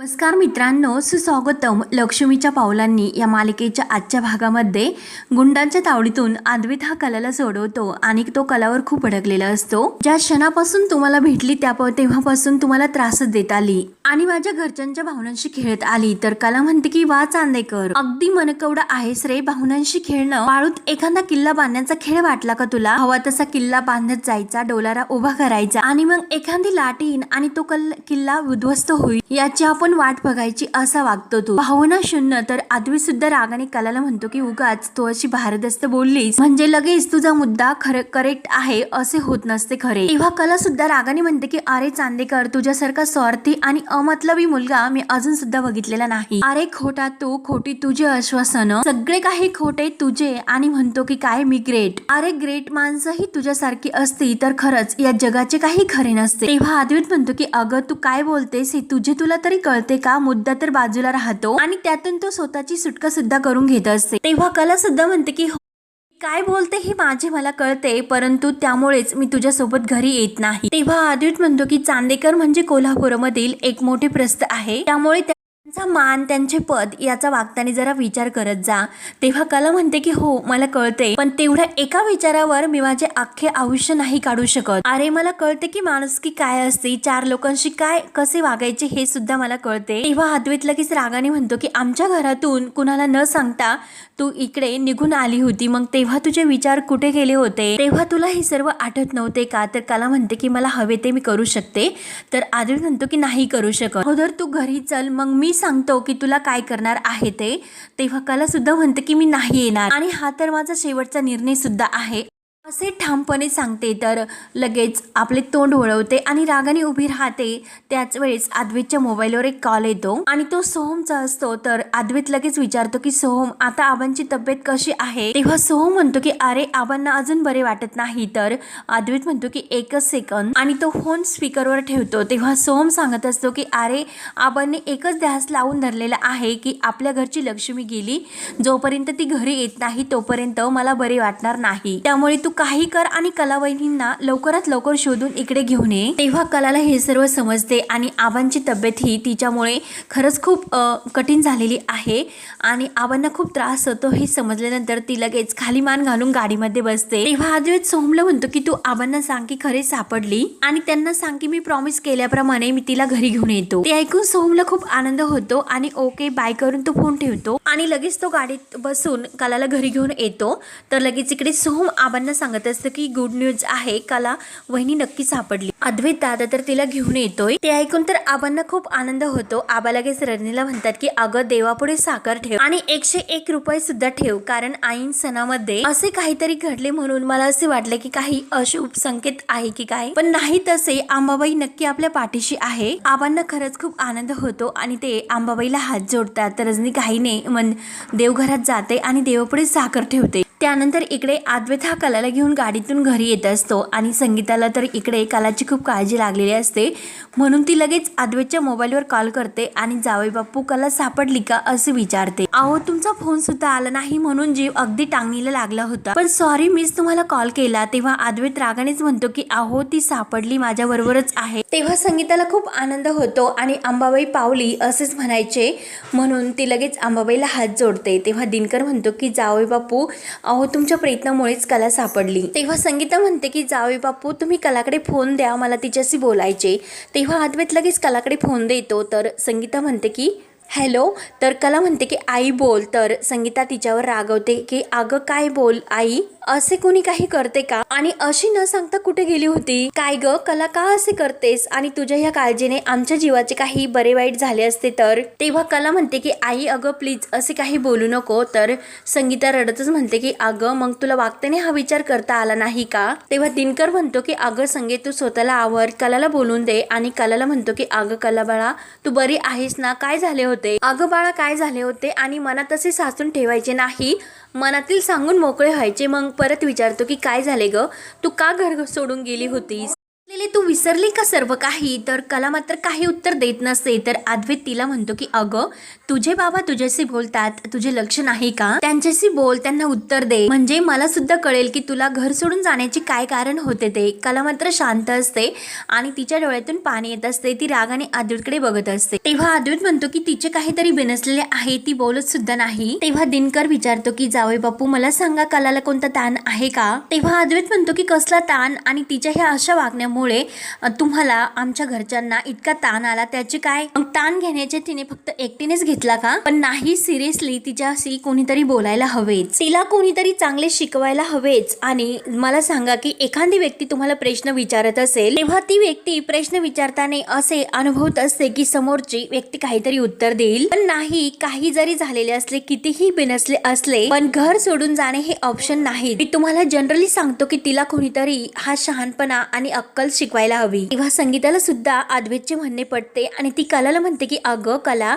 नमस्कार मित्रांनो सुस्वागतम लक्ष्मीच्या पावलांनी या मालिकेच्या आजच्या भागामध्ये गुंडांच्या तावडीतून आद्वित हा कलाला सोडवतो आणि तो कलावर खूप अडकलेला असतो. ज्या क्षणापासून तुम्हाला भेटली त्या तेव्हापासून तुम्हाला त्रासच देत आली आणि माझ्या घरच्यांच्या भावनांशी खेळत आली. तर कला म्हणते की वा चांदेकर अगदी मनकवडा आहेस रे भावनांशी खेळणं. वाळूत एखादा किल्ला बांधण्याचा खेळ वाटला का तुला? हवा तसा किल्ला बांधत जायचा डोलारा उभा करायचा आणि मग एखादी लाट येईन आणि तो कल किल्ला उद्ध्वस्त होईल. याची आपण वाट बघायची असा वागतो तू. भावना शून्य तर आदवी सुद्धा रागाने कलाला म्हणतो की उगाच तू अशी भारदस्त बोललीस. म्हणजे लगेच तुझा मुद्दा खरे करेक्ट आहे असे होत नसते खरे. तेव्हा कला सुद्धा रागाने म्हणते की अरे चांदेकर तुझ्यासारखा स्वार्थी आणि अमतलबी मुलगा मी अजून सुद्धा बघितलेला नाही. अरे खोटा तू खोटी तुझे आश्वासन. सगळे काही खोटे तुझे आणि म्हणतो की काय मी ग्रेट अरे ग्रेट माणसं ही तुझ्यासारखी असती तर खरंच या जगाचे काही खरे नसते. तेव्हा आदवीत म्हणतो की अगं तू काय बोलतेस हे तुझे तुला तरी कळते का? मुद्दा तर बाजूला राहतो आणि त्यातून तो स्वतःची सुटका सुद्धा करून घेत असते. तेव्हा कला सुद्धा म्हणते की हो, काय बोलते हे माझे मला कळते परंतु त्यामुळेच मी तुझ्यासोबत घरी येत नाही. तेव्हा आदित म्हणतो की चांदेकर म्हणजे कोल्हापूरमधील एक मोठे प्रस्थ आहे. त्यामुळे त्या त्यांचा मान त्यांचे पद याचा वागताने जरा विचार करत जा. तेव्हा कला म्हणते की हो मला कळते. पण तेवढ्या एका विचारावर मी माझे अख्खे आयुष्य नाही काढू शकत. अरे मला कळते की माणुसकी काय असते? चार लोकांशी काय कसे वागायचे हे सुद्धा मला कळते. तेव्हा अद्वैत लगेच रागाने म्हणतो की आमच्या घरातून कुणाला न सांगता तू इकडे निघून आली होती. मग तेव्हा तुझे विचार कुठे गेले होते? तेव्हा तुला हे सर्व आठवत नव्हते का? तर कला म्हणते की मला हवे ते मी करू शकते. तर अद्वैत म्हणतो की नाही करू शकत. अगोदर तू घरी चल. मग मी सांगतो की तुला काय करणार आहे ते तेव्हा कला सुद्धा म्हणते की मी नाही येणार. आणि हा तर माझा शेवटचा निर्णय सुद्धा आहे. असे ठामपणे सांगते तर लगेच आपले तोंड वळवते आणि रागाने उभी राहते. त्याच वेळेस आद्वितच्या मोबाईलवर एक कॉल येतो आणि तो सोहमचा असतो. तर आद्वित लगेच विचारतो की सोहम आता आबांची तब्येत कशी आहे? तेव्हा सोहम म्हणतो की अरे आबांना अजून बरे वाटत नाही. तर आद्वित म्हणतो की एकच सेकंद आणि तो फोन स्पीकरवर ठेवतो. तेव्हा सोहम सांगत असतो की अरे आबांनी एकच ध्यास लावून धरलेला आहे की आपल्या घरची लक्ष्मी गेली. जोपर्यंत ती घरी येत नाही तोपर्यंत मला बरे वाटणार नाही. त्यामुळे तू काही कर आणि कलावहिनींना लवकरात लवकर शोधून इकडे घेऊन ये. तेव्हा कलाला हे सर्व समजते आणि आबांची तब्येत ही तिच्यामुळे खरंच खूप कठीण झालेली आहे आणि आबांना खूप त्रास होतो हे समजल्यानंतर ती लगेच खाली मान घालून गाडीमध्ये बसते. तेव्हा अद्वैत सोहमला म्हणतो की तू आबांना सांग की खरे सापडली आणि त्यांना सांग की मी प्रॉमिस केल्याप्रमाणे मी तिला घरी घेऊन येतो. ते ऐकून सोहमला खूप आनंद होतो आणि ओके बाय करून तो फोन ठेवतो आणि लगेच तो गाडीत बसून कलाला घरी घेऊन येतो. तर लगेच इकडे सोहम आबांना सांगत असतं की गुड न्यूज आहे काला वहिनी नक्की सापडली. अद्वैत दादा तर तिला घेऊन येतोय. ते ऐकून तर आबांना खूप आनंद होतो. आबा लगेच रजनीला म्हणतात की अगं देवापुढे साखर ठेव. आणि एकशे एक रुपये सुद्धा ठेव कारण आईन सणामध्ये असे काहीतरी घडले म्हणून मला असे वाटले की काही अशुभ संकेत आहे की काय. पण नाही तसे आंबाबाई नक्की आपल्या पाठीशी आहे. आबांना खरंच खूप आनंद होतो आणि ते आंबाबाईला हात जोडतात. तर रजनी काही मन देवघरात जाते आणि देवापुढे साखर ठेवते. त्यानंतर इकडे अद्वैत हा कलाला घेऊन गाडीतून घरी येत असतो आणि संगीताला तर इकडे कलाची खूप काळजी लागलेली असते. म्हणून ती लगेच अद्वैतच्या मोबाईलवर कॉल करते आणि जावई बाप्पू कला सापडली का असं विचारते. अहो तुमचा फोन सुद्धा आला नाही म्हणून जीव अगदी टांगणीला लागला होता. पण सॉरी मीच तुम्हाला कॉल केला. तेव्हा अद्वैत रागानेच म्हणतो की अहो ती सापडली माझ्या बरोबरच आहे. तेव्हा संगीताला खूप आनंद होतो आणि अंबाबाई पावली असेच म्हणायचे. म्हणून ती लगेच अंबाबाईला हात जोडते. तेव्हा दिनकर म्हणतो की जावई बापू अहो तुमच्या प्रयत्नामुळेच कला सापडली. तेव्हा संगीता म्हणते की जावे बापू तुम्ही कलाकडे फोन द्या मला तिच्याशी बोलायचे. तेव्हा अद्वैत लगेच कलाकडे फोन देतो तर संगीता म्हणते की हॅलो. तर कला म्हणते की आई बोल. तर संगीता तिच्यावर रागवते की अगं काय बोल आई? असे कोणी काही करते का? आणि अशी न सांगता कुठे गेली होती? काय ग? कला का असे करतेस? आणि तुझ्या ह्या काळजीने आमच्या जीवाचे काही बरे वाईट झाले असते तर? तेव्हा कला म्हणते की आई अगं प्लीज असे काही बोलू नको. तर संगीता रडतच म्हणते की अगं मग तुला वागताने हा विचार करता आला नाही का? तेव्हा दिनकर म्हणतो की अगं संगे तू स्वतःला आवर कलाला बोलून दे. आणि कलाला म्हणतो की अगं कला बाळा तू बरी आहेस ना? काय झाले होते? अगं बाळा काय झाले होते? आणि मनात असे साचून ठेवायचे नाही. मनातील सांगून मोकळे व्हायचे. मग परत विचारतो की काय झाले ग? तू का घर सोडून गेली होतीस? म्हटले तू विसरली का सर्व काही? तर कला मात्र काही उत्तर देत नसते तर अद्वैत तिला म्हणतो की अगं तुझे बाबा तुझ्याशी बोलतात. तुझे लक्ष नाही का? त्यांच्याशी बोल. त्यांना उत्तर दे. म्हणजे मला सुद्धा कळेल की तुला घर सोडून जाण्याचे काय कारण होते ते. कला मात्र शांत असते आणि तिच्या डोळ्यातून पाणी येत असते. ती रागाने अद्वैतकडे बघत असते. तेव्हा अद्वैत म्हणतो की तिचे काहीतरी बिनसलेले आहे. ती बोलत सुद्धा नाही. तेव्हा दिनकर विचारतो की जावे बापू मला सांगा कलाला कोणता ताण आहे का? तेव्हा अद्वैत म्हणतो की कसला ताण? आणि तिच्या ह्या अशा वागण्यामुळे त्यामुळे तुम्हाला आमच्या घरच्यांना इतका ताण आला. त्याचे काय? ताण घेण्याचे तिने फक्त एकटीनेच घेतला का? पण नाही सिरियसली तिच्याशी कोणीतरी बोलायला हवेच. तिला कोणीतरी चांगले शिकवायला हवेच. आणि मला सांगा की एखादी व्यक्ती तुम्हाला प्रश्न विचारत असेल तेव्हा ती व्यक्ती प्रश्न विचारताना असे अनुभवत असते की समोरची व्यक्ती काहीतरी उत्तर देईल. पण नाही काही जरी झालेले असले कितीही बिनसले असले पण घर सोडून जाणे हे ऑप्शन नाही. मी तुम्हाला जनरली सांगतो की तिला कोणीतरी हा शहाणपणा आणि अक्कल शिकवायला हवी. तेव्हा संगीताला सुद्धा अद्वैतचे म्हणणे पडते आणि ती कलाला म्हणते की अगं कला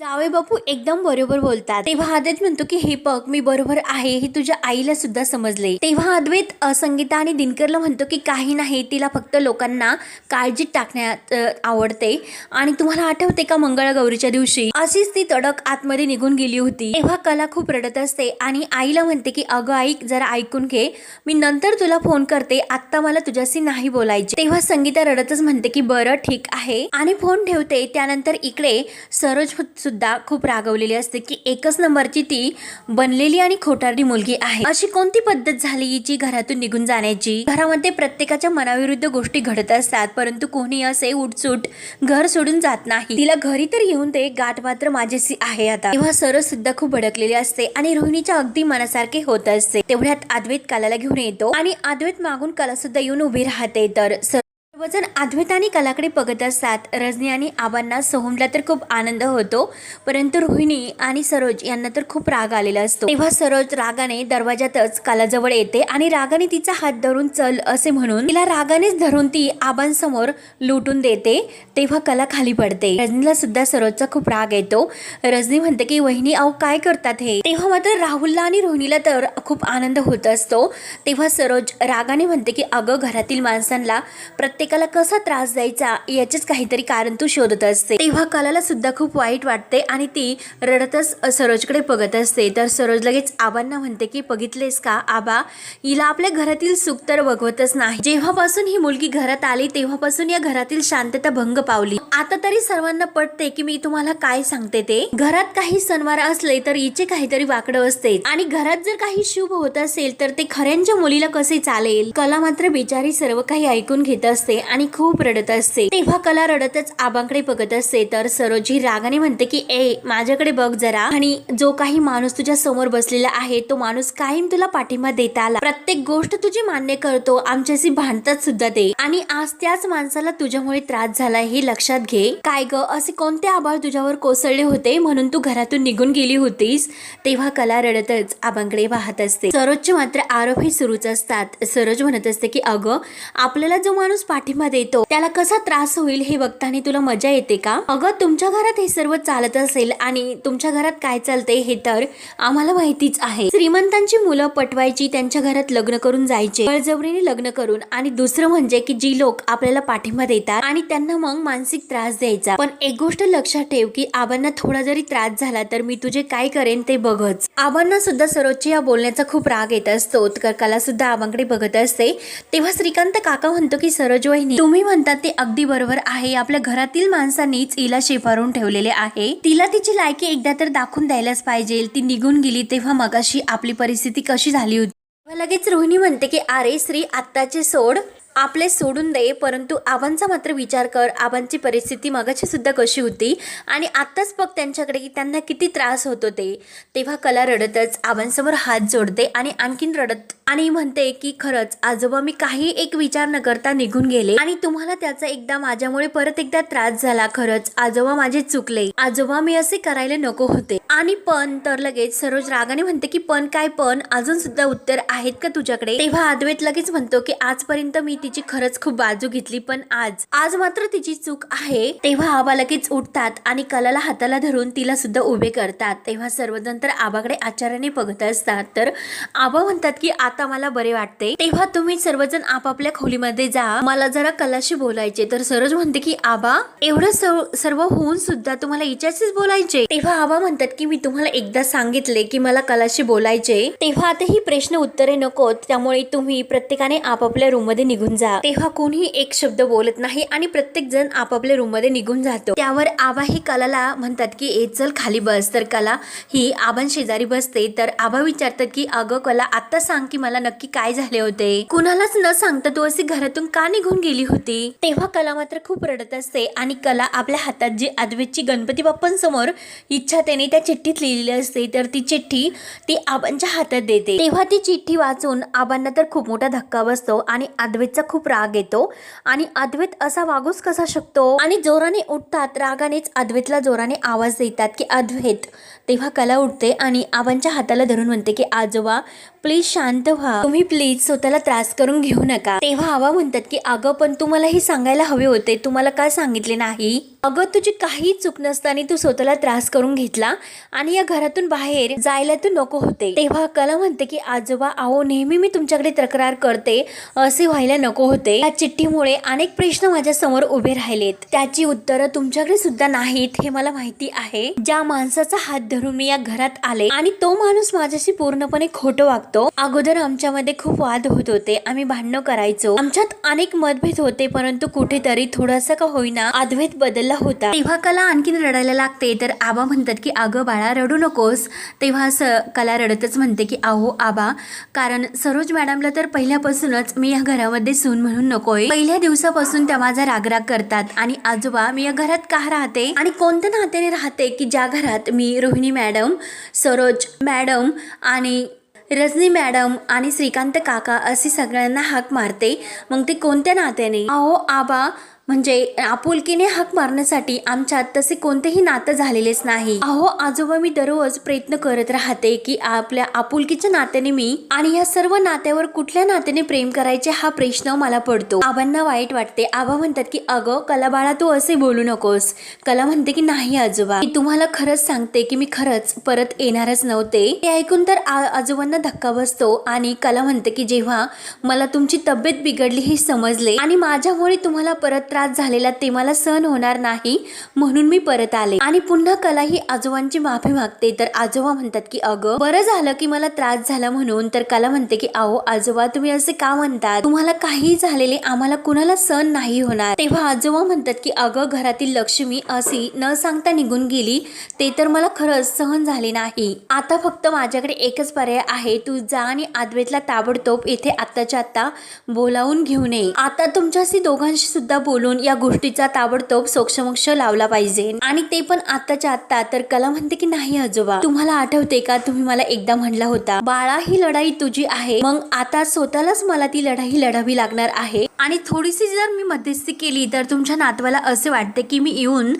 जावे बापू एकदम बरोबर बोलतात. तेव्हा अद्वैत म्हणतो की हे बघ मी बरोबर आहे हे तुझ्या आईला सुद्धा समजले. तेव्हा अद्वैत संगीता आणि दिनकरला म्हणतो की काही नाही तिला फक्त लोकांना काळजीत टाकण्यात आवडते. आणि तुम्हाला आठवते का मंगळगौरीच्या दिवशी? अशीच ती तडक आतमध्ये निघून गेली होती. तेव्हा कला खूप रडत असते आणि आईला म्हणते की अगं आई जरा ऐकून घे. मी नंतर तुला फोन करते. आत्ता मला तुझ्याशी नाही बोलायचे तेव्हा संगीता रडतच म्हणते की बरं ठीक आहे. आणि फोन ठेवते. त्यानंतर इकडे सरोज सुद्धा खूप रागवलेली असते की एकच नंबरची ती बनलेली आणि खोटारडी मुलगी आहे. अशी कोणती पद्धत झाली जी घरातून निघून जाण्याची? घरामध्ये प्रत्येकाच्या मनाविरुद्ध गोष्टी घडत असतात परंतु कोणी असे उठसूट घर सोडून जात नाही. तिला घरी तर येऊन ते गाठ मात्र माझ्याशी आहे आता. तेव्हा सरस सुद्धा खूप भडकलेली असते आणि रोहिणीच्या अगदी मनासारखे होत असते. तेवढ्यात अद्वैत कलाला घेऊन येतो आणि अद्वैत मागून कला सुद्धा येऊन उभी राहते. तर सर- सर्वजण अद्वैत आणि कलाकडे बघत असतात. रजनी आणि आबांना सोहमला तर खूप आनंद होतो परंतु रोहिणी आणि सरोज यांना तर खूप राग आलेला असतो. तेव्हा सरोज रागाने दरवाजातच कलाजवळ येते आणि रागाने तिचा हात धरून चल असे म्हणून तिला रागानेच धरून ती आबांसमोर लुटून देते तेव्हा कला खाली पडते. रजनीला सुद्धा सरोजचा खूप राग येतो. रजनी म्हणते की वहिनी अहो काय करतात हे? तेव्हा मात्र राहुलला आणि रोहिणीला तर खूप आनंद होत असतो. तेव्हा सरोज रागाने म्हणते की अगं घरातील माणसांना प्रत्येक प्रत्येकाला कसा त्रास द्यायचा याचेच काहीतरी कारण तू शोधत असते. तेव्हा कलाला सुद्धा खूप वाईट वाटते आणि ती रडतच सरोजकडे बघत असते. तर सरोज लगेच आबांना म्हणते की बघितलेस का आबा? हिला आपल्या घरातील सुख तर बघवतच नाही. जेव्हापासून ही मुलगी घरात आली तेव्हापासून या घरातील शांतता भंग पावली. आता तरी सर्वांना पटते की मी तुम्हाला काय सांगते ते. घरात काही सणवार असले तर हिचे काहीतरी वाकडं असते. आणि घरात जर काही शुभ होत असेल तर ते खऱ्यांच्या मुलीला कसे चालेल? कला मात्र बिचारी सर्व काही ऐकून घेत असते. आणि खूप रडत असते. तेव्हा कला रडतच आबांकडे बघत असते. तर सरोजी रागाने म्हणते की ए माझ्याकडे बघ जरा. आणि जो काही माणूस तुझ्या समोर बसलेला आहे तो माणूस कायम तुला पाठिंबा देता आला. प्रत्येक गोष्ट तुझी मान्य करतो. आमच्याशी भांडतात सुद्धा ते. आणि आज त्याच माणसाला तुझ्यामुळे त्रास झाला हे लक्षात घे. काय ग? असे कोणते आभाळ तुझ्यावर कोसळले होते? म्हणून तू घरातून निघून गेली होतीस. तेव्हा कला रडतच आबांकडे पाहत असते. सरोजचे मात्र आरोप हे सुरूच असतात. सरोज म्हणत असते की अगं आपल्याला जो माणूस पाठिंबा देतो त्याला कसा त्रास होईल हे बघताना तुला मजा येते का? अगं तुमच्या घरात हे सर्व चालत असेल आणि तुमच्या घरात काय चालते हे तर आम्हाला माहितीच आहे. श्रीमंतांची मुलं पटवायची त्यांच्या घरात लग्न करून जायचे बळजबरीने लग्न करून आणि दुसरं म्हणजे की जी लोक आपल्याला पाठिंबा देतात आणि त्यांना मग मानसिक त्रास द्यायचा. पण एक गोष्ट लक्षात ठेव की आबांना थोडा जरी त्रास झाला तर मी तुझे काय करेन ते बघच. आबांना सुद्धा सरोजच्या या बोलण्याचा खूप राग येत असतो. उत्कर्काला सुद्धा आबांकडे बघत असते. तेव्हा श्रीकांत काका म्हणतो की सरोज बहिणी. तुम्ही म्हणतात ते अगदी बरोबर आहे. आपल्या घरातील माणसांनीच हिला शेफारून ठेवलेले आहे. तिला तिची लायकी एकदा तर दाखवून द्यायलाच पाहिजे. ती निघून गेली तेव्हा मगाशी आपली परिस्थिती कशी झाली होती? तेव्हा लगेच रोहिणी म्हणते की अरे श्री आत्ताचे सोड. आपले सोडून दे. परंतु आबांचा मात्र विचार कर. आबांची परिस्थिती मगाची सुद्धा कशी होती? आणि आत्ताच बघ त्यांच्याकडे की त्यांना किती त्रास होत होते. तेव्हा कला रडतच आबांसमोर हात जोडते आणि आणखीन रडत आणि म्हणते की खरंच आजोबा मी काही एक विचार न करता निघून गेले आणि तुम्हाला त्याचा एकदा माझ्यामुळे परत एकदा त्रास झाला. खरंच आजोबा माझे चुकले. आजोबा मी असे करायला नको होते. आणि पण तर लगेच सरोज रागाने म्हणते की पण काय पण? अजून सुद्धा उत्तर आहेत का तुझ्याकडे? तेव्हा अद्वैत लगेच म्हणतो की आजपर्यंत मी तिची खरंच खूप बाजू घेतली पण आज आज मात्र तिची चूक आहे. तेव्हा आबा लगेच उठतात आणि कलाला हाताला धरून तिला सुद्धा उभे करतात. तेव्हा सर्वजण तर आबाकडे आचार्याने बघत असतात. तर आबा म्हणतात की आता आता मला बरे वाटते. तेव्हा तुम्ही सर्वजण आपापल्या खोलीमध्ये जा. मला जरा कलाशी बोलायचे. तर सरोज म्हणते की आबा एवढं सर्व- सर्व होऊन सुद्धा तुम्हाला हिच्याशीच बोलायचे. तेव्हा आबा म्हणतात की मी तुम्हाला एकदा सांगितले की मला कलाशी बोलायचे. तेव्हा आता ही प्रश्न उत्तरे नको त्यामुळे तुम्ही प्रत्येकाने आपापल्या रूममध्ये निघून जा. तेव्हा कोणीही एक शब्द बोलत नाही आणि प्रत्येक जण आपापल्या रूममध्ये निघून जातो. त्यावर आबा ही कलाला म्हणतात की ए चल खाली बस. तर कला ही आबां शेजारी बसते. तर आबा विचारतात की अगं कला आता सांग की मला नक्की काय झाले होते? कुणालाच न सांगता तू अशी घरातून का निघून गेली होती? तेव्हा कला मात्र खूप रडत असते आणि कला आपल्या हातात जी अद्वेतची गणपती बाप्पांसमोर इच्छा त्याने त्या चिठ्ठीत लिहिलेली असते तर ती चिठ्ठी ती आबांच्या हातात देते. तेव्हा ती चिठ्ठी वाचून आबांना तर खूप मोठा धक्का बसतो आणि अद्वैतचा खूप राग येतो. आणि अद्वैत असा वागूच कसा शकतो? आणि जोराने उठतात रागानेच अद्वैतला जोराने आवाज देतात की अद्वैत तेव्हा कला उठते आणि आबांच्या हाताला धरून म्हणते की आजोबा प्लीज शांत तेव्हा तुम्ही प्लीज स्वतःला त्रास करून घेऊ नका. तेव्हा आवा म्हणतात की अगं पण तू मला हे सांगायला हवे होते. तुम्हाला काय सांगितले नाही? अगं तुझी काही चूक नसताना तू स्वतःला त्रास करून घेतला आणि या घरातून बाहेर जायला तू नको होते. तेव्हा कला म्हणते की आजोबा आहो नेहमी मी तुमच्याकडे तक्रार करते. असे व्हायला नको होते. या चिठ्ठीमुळे अनेक प्रश्न माझ्यासमोर उभे राहिलेत. त्याची उत्तरं तुमच्याकडे सुद्धा नाहीत हे मला माहिती आहे. ज्या माणसाचा हात धरून मी या घरात आले आणि तो माणूस माझ्याशी पूर्णपणे खोटं वागतो अगोदर आमच्यामध्ये खूप वाद होत होते. आम्ही भांडणं करायचो. आमच्यात अनेक मतभेद होते परंतु कुठेतरी थोडासा का होईना अद्वैत बदलला होता. तेव्हा कला आणखीन रडायला लागते तर आबा म्हणतात की अगं बाळा रडू नकोस. तेव्हा असं कला रडतच म्हणते की अहो आबा कारण सरोज मॅडमला तर पहिल्यापासूनच मी या घरामध्ये सून म्हणून नकोय. पहिल्या दिवसापासून त्या माझा रागराग करतात. आणि आजोबा मी या घरात का राहते? आणि कोणत्या नात्याने राहते की ज्या घरात मी रोहिणी मॅडम सरोज मॅडम आणि रजनी मॅडम आणि श्रीकांत काका असे सगळ्यांना हाक मारते. मग ते कोणत्या नात्याने? अहो आबा म्हणजे आपुलकीने हाक मारण्यासाठी आमच्यात तसे कोणतेही नातं झालेलेच नाही. अहो आजोबा मी दररोज प्रयत्न करत राहते की आपल्या आपुलकीच्या नात्याने मी आणि या सर्व नात्यावर कुठल्या नात्याने प्रेम करायचे हा प्रश्न मला पडतो. आबांना वाईट वाटते. आबा म्हणतात की अगं कला बाळा तू असे बोलू नकोस. कला म्हणते की नाही आजोबा. मी तुम्हाला खरंच सांगते की मी खरंच परत येणारच नव्हते. हे ऐकून तर आजोबांना धक्का बसतो आणि कला म्हणते की जेव्हा मला तुमची तब्येत बिघडली हे समजले आणि माझ्यामुळे तुम्हाला परत त्रास झालेला ते मला सहन होणार नाही म्हणून मी परत आले. आणि पुन्हा कला ही आजोबांची माफी मागते. तर आजोबा म्हणतात की अगं बरं झालं की मला त्रास झाला म्हणून. तर कला म्हणते की अहो आजोबा तुम्ही असे का म्हणतात? तुम्हाला काही झालेले आम्हाला कुणाला सहन नाही होणार. तेव्हा आजोबा म्हणतात की अगं घरातील लक्ष्मी अशी न सांगता निघून गेली. ते तर मला खरंच सहन झाले नाही. आता फक्त माझ्याकडे एकच पर्याय आहे. तू जा आणि अद्वैतला ताबडतोब येथे आत्ताच्या आत्ता बोलावून घेऊन ये आता तुमच्याशी दोघांशी सुद्धा बोलून या गोष्टीचा ताबडतोब सोक्षमोक्ष लावला पाहिजे. आणि ते पण आत्ताच्या आत्ता. तर कला म्हणते की नाही आजोबा? तुम्हाला आठवते का? तुम्ही मला एकदा म्हणला होता बाळा ही लढाई तुझी आहे. मग आता स्वतःलाच मला ती लढाई लढावी लागणार आहे. आणि थोडीशी जर मी मध्यस्थी केली तर तुमच्या नातवाला असे वाटते की मी येऊन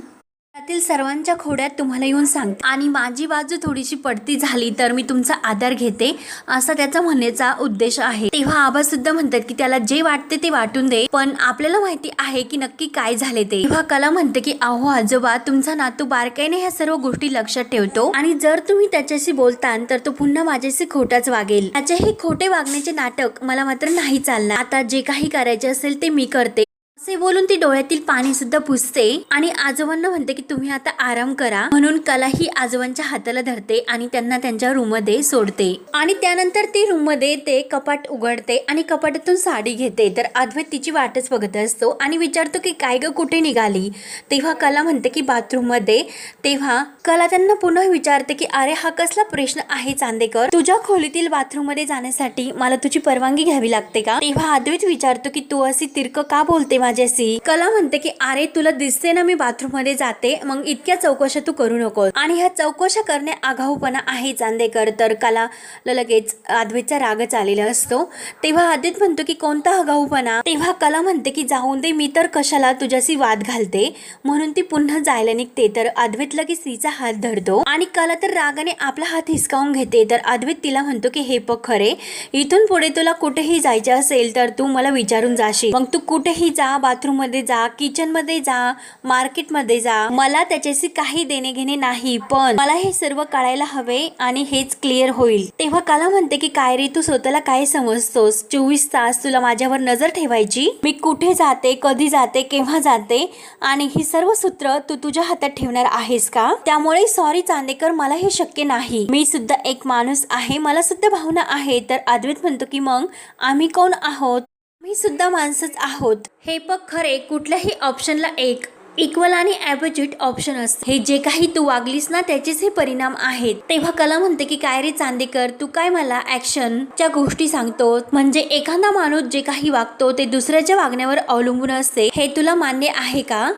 त्यातील सर्वांच्या खोड्यात तुम्हाला येऊन सांगते. आणि माझी बाजू थोडीशी पडती झाली तर मी तुमचा आधार घेते असा त्याचा म्हणण्याचा उद्देश आहे. तेव्हा आबा सुद्धा म्हणतात की त्याला जे वाटते ते वाटून दे पण आपल्याला माहिती आहे की नक्की काय झाले ते. तेव्हा कला म्हणते की अहो आजोबा तुमचा नातू बारकाईने ह्या सर्व गोष्टी लक्षात ठेवतो आणि जर तुम्ही त्याच्याशी बोलतान तर तो पुन्हा माझ्याशी खोटाच वागेल. त्याचे हे खोटे वागण्याचे नाटक मला मात्र नाही चालणार. आता जे काही करायचे असेल ते मी करते. असे बोलून ती डोळ्यातील पाणी सुद्धा पुसते आणि आजोबांना म्हणते की तुम्ही आता आराम करा. म्हणून कला ही आजोबांच्या हाताला धरते आणि त्यांना त्यांच्या रूममध्ये सोडते. आणि त्यानंतर ती रूममध्ये ते कपाट उघडते आणि कपाटातून साडी घेते. तर अद्वैत तिची वाटच बघत असतो आणि विचारतो की काय ग कुठे निघाली? तेव्हा कला म्हणते की बाथरूममध्ये. तेव्हा कला त्यांना पुन्हा विचारते की अरे हा कसला प्रश्न आहे चांदेकर? तुझ्या खोलीतील बाथरूममध्ये जाण्यासाठी मला तुझी परवानगी घ्यावी लागते का? तेव्हा अद्वैत विचारतो की तू अशी तिरक का बोलते माझ्याशी कला म्हणते की अरे तुला दिसते ना मी बाथरूममध्ये जाते मग इतक्या चौकशा तू करू नको आणि ह्या चौकशा करणे आघाऊपणा आहे चांदेकर. तर कला लगेच अद्वैतचा रागच आलेला असतो. तेव्हा आदित म्हणतो की कोणता आगाऊपणा? तेव्हा कला म्हणते की जाऊन दे मी तर कशाला तुझ्याशी वाद घालते. म्हणून ती पुन्हा जायला निघते. तर अद्वैत लगेच तिचा हात धरतो आणि कला तर रागाने आपला हात हिसकावून घेते. तर अद्वैत तिला म्हणतो की हे बघ खरे इथून पुढे तुला कुठेही जायचे असेल तर तू मला विचारून जाशील. मग तू कुठेही जा बाथरूममध्ये जा किचनमध्ये जा मार्केटमध्ये जा. मला त्याच्याशी काही देणे घेणे नाही पण मला हे सर्व कळायला हवे आणि हेच क्लिअर होईल. तेव्हा कला म्हणते की काय रे तू स्वतःला काय समजतोस? चोवीस तास तुला माझ्यावर नजर ठेवायची? मी कुठे जाते कधी जाते केव्हा जाते? आणि ही सर्व सूत्र तू तुझ्या हातात ठेवणार आहेस का? त्यामुळे सॉरी चांदेकर मला हे शक्य नाही. मी सुद्धा एक माणूस आहे मला सुद्धा भावना आहे. तर अद्वैत म्हणतो की मग आम्ही कोण आहोत? मी सुद्धा माणसंच आहोत. हे बघ खरे कुठल्याही ऑप्शनला एक. इक्वल आणि ॲपोजिट ऑप्शन असते. हे जे काही तू वागलीस ना त्याचेच हे परिणाम आहेत. तेव्हा कला म्हणते की काय रे चांदेकर तू काय मला ॲक्शनच्या गोष्टी सांगतो म्हणजे एखादा माणूस जे काही वागतो ते दुसऱ्याच्या वागण्यावर अवलंबून असते. हे तुला मान्य आहे का?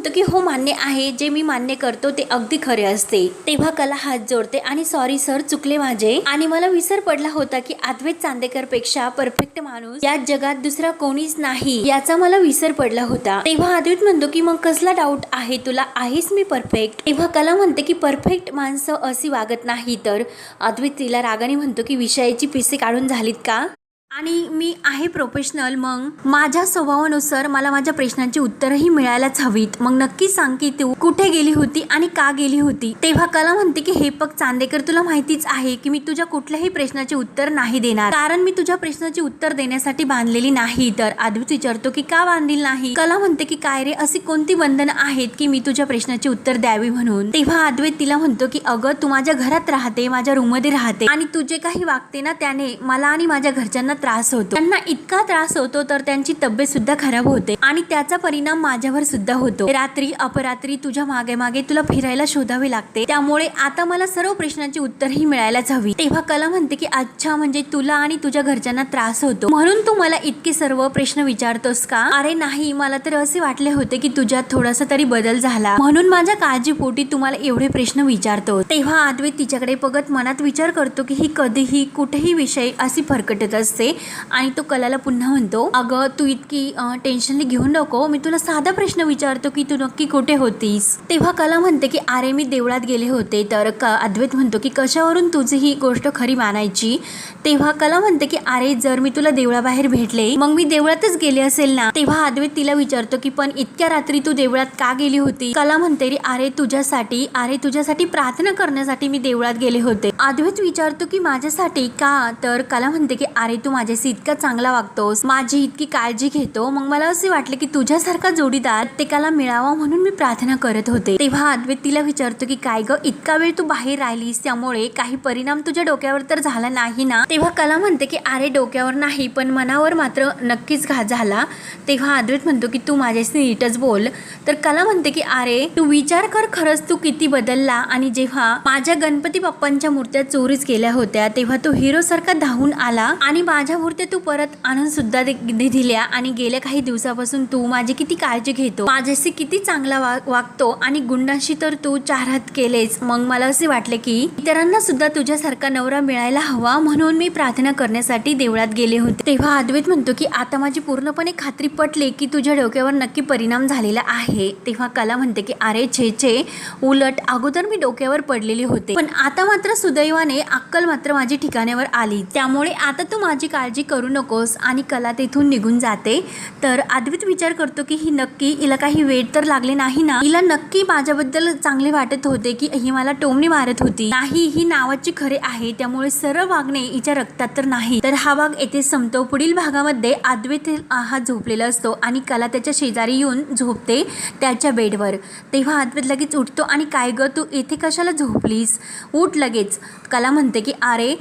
म्हणतो की हो मान्य आहे जे मी मान्य करतो ते अगदी खरे असते. तेव्हा कला हात जोडते आणि सॉरी सर चुकले माझे. आणि मला विसर पडला होता की अद्वैत चांदेकरपेक्षा परफेक्ट माणूस या जगात दुसरा कोणीच नाही याचा मला विसर पडला होता. तेव्हा अद्वैत म्हणतो की मग कसला डाऊट आहे तुला आहेस मी परफेक्ट तेव्हा कला म्हणते की परफेक्ट माणसं अशी वागत नाही तर अद्वैत तिला रागाने म्हणतो की विषयाची पिसे काढून झालीत का? आणि मी आहे प्रोफेशनल मग माझ्या स्वभावानुसार मला माझ्या प्रश्नांची उत्तरही मिळायलाच हवीत. मग नक्की सांग की तू कुठे गेली होती आणि का गेली होती? तेव्हा कला म्हणते की हे पग चांदेकर तुला माहितीच आहे की मी तुझ्या कुठल्याही प्रश्नाचे उत्तर नाही देणार. कारण मी तुझ्या प्रश्नाचे उत्तर देण्यासाठी बांधलेली नाही. तर आधीच विचारतो की का बांधील नाही? कला म्हणते की काय रे अशी कोणती बंधनं आहेत की मी तुझ्या प्रश्नाचे उत्तर द्यावी म्हणून? तेव्हा अद्वैत तिला म्हणतो की अगं तू माझ्या घरात राहते माझ्या रूममध्ये राहते आणि तू जे काही वागते ना त्याने मला आणि माझ्या घरच्यांना त्रास होतो. त्यांना इतका त्रास होतो तर त्यांची तब्येत सुद्धा खराब होते आणि त्याचा परिणाम माझ्यावर सुद्धा होतो. रात्री अपरात्री तुझ्या मागे मागे तुला फिरायला शोधावे लागते. त्यामुळे आता मला सर्व प्रश्नांची उत्तरही मिळायलाच हवी. तेव्हा कला म्हणते की अच्छा म्हणजे तुला आणि तुझ्या घरच्यांना त्रास होतो. म्हणून तू मला इतके सर्व प्रश्न विचारतोस का? अरे नाही मला तर असे वाटले होते की तुझ्यात थोडासा तरी बदल झाला. म्हणून माझ्या काळजीपोटी तुम्हाला एवढे प्रश्न विचारतो तेव्हा आदवे तिच्याकडे बघत मनात विचार करतो की ही कधीही कुठेही विषय अशी फरकटत असते. आणि तो कलाला पुन्हा म्हणतो अगं तू इतकी टेन्शनली घेऊ नको. मी तुला साधा प्रश्न विचारतो की तू नक्की कुठे होतीस? तेव्हा कला म्हणते की अरे मी देवळात गेले होते. तर क अद्वैत म्हणतो की कशावरून तुझी ही गोष्ट खरी मानायची? तेव्हा कला म्हणते की अरे जर मी तुला देवळाबाहेर भेटले मग मी देवळातच गेले असेल ना? तेव्हा अद्वैत तिला विचारतो की पण इतक्या रात्री तू देवळात का गेली होती? कला म्हणते रे अरे तुझ्यासाठी अरे तुझ्यासाठी प्रार्थना करण्यासाठी मी देवळात गेले होते. अद्वैत विचारतो की माझ्यासाठी का? तर कला म्हणते की अरे तू माझ्याशी इतका चांगला वागतोस माझी इतकी काळजी घेतो मग मला असे वाटले की तुझ्यासारखा जोडीदार प्रत्येकाला मिळावा म्हणून मी प्रार्थना करत होते. तेव्हा अद्वैत तिला विचारतो की काय ग इतका वेळ तू बाहेर राहिलीस त्यामुळे काही परिणाम तुझ्या डोक्यावर तर झाला नाही ना? तेव्हा कला म्हणते की अरे डोक्यावर नाही पण मनावर मात्र नक्कीच घात झाला. तेव्हा अद्वैत म्हणतो की तू माझ्याशी नीटच बोल. तर कला म्हणते की अरे तू विचार कर खरंच तू किती बदलला. आणि जेव्हा माझ्या गणपती बाप्पांच्या मूर्त्या चोरीच केल्या होत्या तेव्हा तो हिरो सारखा धावून आला आणि माझ्या माझ्यापुरते तू परत आणून सुद्धा दिल्या आणि गेल्या काही दिवसापासून तू माझी किती काळजी घेतो? माझ्याशी किती चांगला वा- वागतो आणि गुंडांशी तर तू चार हात केलेच मग मला असे वाटले की इतरांना सुद्धा तुझ्यासारखा नवरा मिळायला हवा म्हणून मी प्रार्थना करण्यासाठी देवळात गेले होते. तेव्हा अद्वैत म्हणतो की आता माझी पूर्णपणे खात्री पटली की तुझ्या डोक्यावर नक्की परिणाम झालेला आहे. तेव्हा कला म्हणते की अरे छे छे उलट अगोदर मी डोक्यावर पडलेली होते. पण आता मात्र सुदैवाने अक्कल मात्र माझी ठिकाण्यावर आली. त्यामुळे आता तू माझी काळजी करू नकोस आणि कला तेथून निघून जाते. तर आद्वित विचार करतो की ही नक्की हिला काही वेट तर लागले नाही ना? हिला नक्की माझ्याबद्दल चांगले वाटत होते की ही मला टोमणी मारत होती. नाही ही नावाची खरे आहे त्यामुळे सरळ वागणे हिच्या रक्तात तर नाही. तर हा भाग येथे संपतो. पुढील भागामध्ये अद्वैत हा झोपलेला असतो आणि कला त्याच्या शेजारी येऊन झोपते त्याच्या बेडवर. तेव्हा आद्वित लगेच उठतो आणि काय ग तू येथे कशाला झोपलीस? उठ लगेच. कला म्हणते की अरे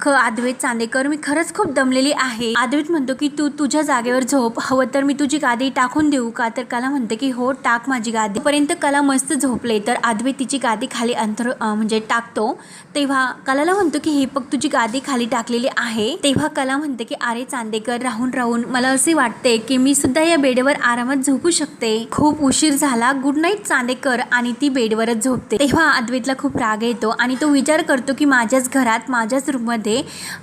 ख आद्वेत चांदेकर मी खरंच खूप दमलेली आहे. आद्वेत म्हणतो की तू तुझ्या जागेवर झोप हवं तर मी तुझी गादी टाकून देऊ का? तर कला म्हणते की हो टाक माझी गादी. पर्यंत कला मस्त झोपले तर अद्वैत तिची गादी खाली अंतर म्हणजे टाकतो. तेव्हा कलाला म्हणतो की हे बघ तुझी गादी खाली टाकलेली आहे. तेव्हा कला म्हणते की अरे चांदेकर राहून राहून मला असे वाटते की मी सुद्धा या बेडवर आरामात झोपू शकते. खूप उशीर झाला गुड नाईट चांदेकर आणि ती बेडवरच झोपते. तेव्हा अद्वैतला खूप राग येतो आणि तो विचार करतो की माझ्याच घरात माझ्याच रूममध्ये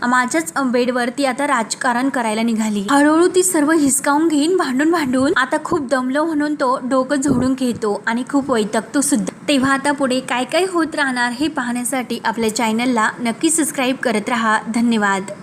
माझ्याच बेडवरती आता राजकारण करायला निघाली. हळूहळू ती सर्व हिसकावून घेईन भांडून भांडून. आता खूप दमलो म्हणून तो डोकं झोडून घेतो आणि खूप वैतकतो सुद्धा. तेव्हा आता पुढे काय काय होत राहणार हे पाहण्यासाठी आपल्या चॅनलला नक्की सबस्क्राईब करत राहा. धन्यवाद.